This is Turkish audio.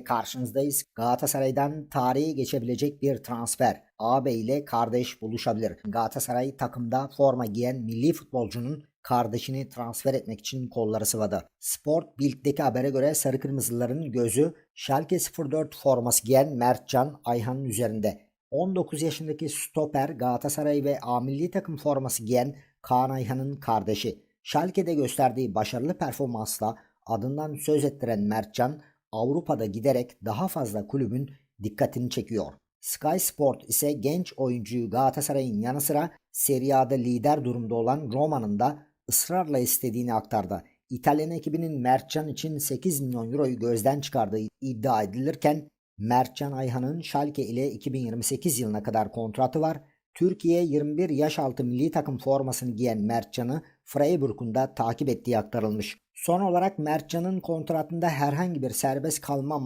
ile karşınızdayız. Galatasaray'dan tarihi geçebilecek bir transfer. Ağabey ile kardeş buluşabilir. Galatasaray takımda forma giyen milli futbolcunun kardeşini transfer etmek için kolları sıvadı. Sport Bild'deki habere göre Sarı Kırmızıların gözü Schalke 04 forması giyen Mertcan Ayhan'ın üzerinde. 19 yaşındaki stoper Galatasaray ve A milli takım forması giyen Kaan Ayhan'ın kardeşi. Schalke'de gösterdiği başarılı performansla adından söz ettiren Mertcan Avrupa'da giderek daha fazla kulübün dikkatini çekiyor. Sky Sport ise genç oyuncuyu Galatasaray'ın yanı sıra Serie A'da lider durumda olan Roma'nın da ısrarla istediğini aktardı. İtalyan ekibinin Mertcan için 8 milyon euroyu gözden çıkardığı iddia edilirken Mertcan Ayhan'ın Schalke ile 2028 yılına kadar kontratı var. Türkiye 21 yaş altı milli takım formasını giyen Mertcan'ı Freiburg'un da takip ettiği aktarılmış. Son olarak Mertcan'ın kontratında herhangi bir serbest kalma